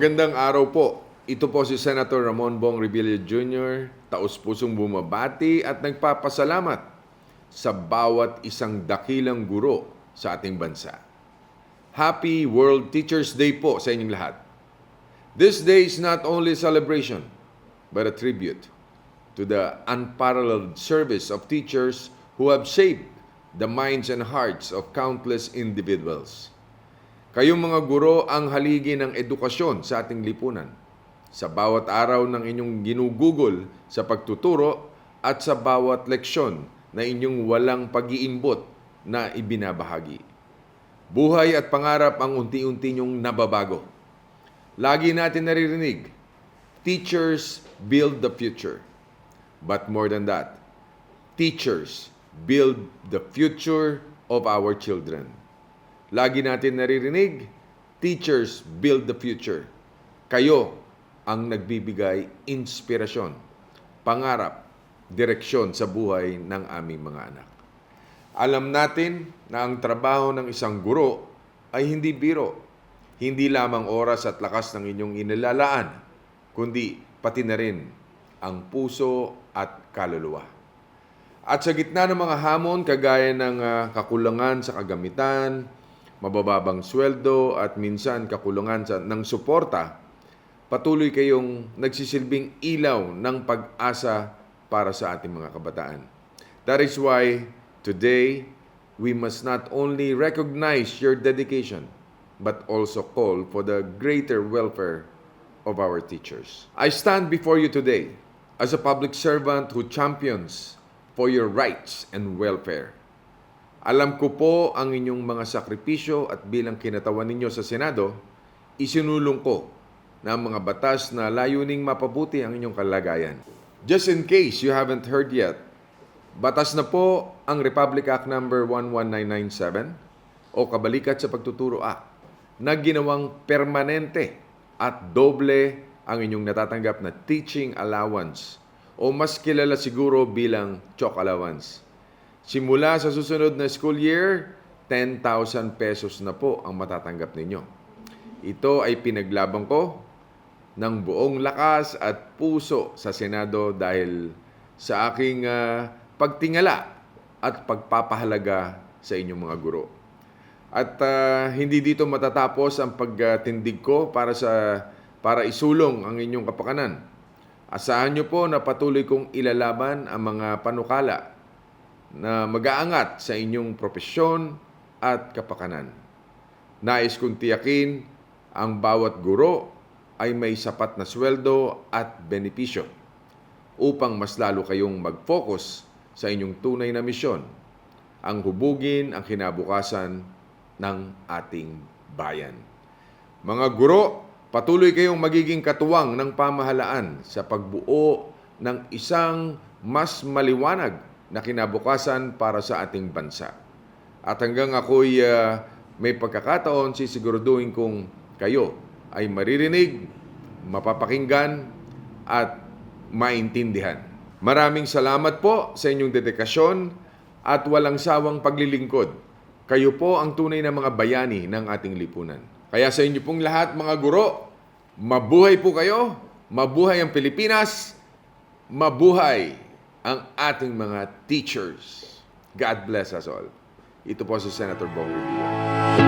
Magandang araw po. Ito po si Senator Ramon Bong Revilla Jr., taus-pusong bumabati at nagpapasalamat sa bawat isang dakilang guro sa ating bansa. Happy World Teachers Day po sa inyong lahat. This day is not only a celebration, but a tribute to the unparalleled service of teachers who have shaped the minds and hearts of countless individuals. Kayong mga guro ang haligi ng edukasyon sa ating lipunan. Sa bawat araw ng inyong ginugugol sa pagtuturo at sa bawat leksyon na inyong walang pag-iimbot na ibinabahagi. Buhay at pangarap ang unti-unti nyong nababago. Lagi natin naririnig, teachers build the future. But more than that, teachers build the future of our children. Lagi natin naririnig, teachers build the future. Kayo ang nagbibigay inspirasyon, pangarap, direksyon sa buhay ng aming mga anak. Alam natin na ang trabaho ng isang guro ay hindi biro. Hindi lamang oras at lakas ng inyong inilalaan, kundi pati na rin ang puso at kaluluwa. At sa gitna ng mga hamon kagaya ng ah, kakulangan sa kagamitan, mabababang sweldo at minsan kakulangan sa, ng suporta, patuloy kayong nagsisilbing ilaw ng pag-asa para sa ating mga kabataan. That is why today we must not only recognize your dedication, but also call for the greater welfare of our teachers. I stand before you today as a public servant who champions for your rights and welfare. Alam ko po ang inyong mga sakripisyo at bilang kinatawan ninyo sa Senado, isinulong ko na mga batas na layuning mapabuti ang inyong kalagayan. Just in case you haven't heard yet, batas na po ang Republic Act number 11997 o Kabalikat sa Pagtuturo Act na ginawang permanente at doble ang inyong natatanggap na teaching allowance o mas kilala siguro bilang chalk allowance. Simula sa susunod na school year, 10,000 pesos na po ang matatanggap ninyo. Ito ay pinaglaban ko ng buong lakas at puso sa Senado dahil sa aking ah, pagtingala at pagpapahalaga sa inyong mga guro. At ah, hindi dito matatapos ang pagtindig ko para sa para isulong ang inyong kapakanan. Asahan niyo po na patuloy kong ilalaban ang mga panukala na mag-aangat sa inyong propesyon at kapakanan. Nais kong tiyakin ang bawat guro ay may sapat na sweldo at benepisyo upang mas lalo kayong mag-focus sa inyong tunay na misyon, ang hubugin ang kinabukasan ng ating bayan. Mga guro, patuloy kayong magiging katuwang ng pamahalaan sa pagbuo ng isang mas maliwanag na kinabukasan para sa ating bansa. At hanggang ako'y ah, may pagkakataon, sisiguraduhin kong kayo ay maririnig, mapapakinggan, at maintindihan. Maraming salamat po sa inyong dedikasyon at walang sawang paglilingkod. Kayo po ang tunay na mga bayani ng ating lipunan. Kaya sa inyo pong lahat mga guro, mabuhay po kayo, mabuhay ang Pilipinas, mabuhay ang ating mga teachers. God bless us all. Ito po si Senator Bong Revilla.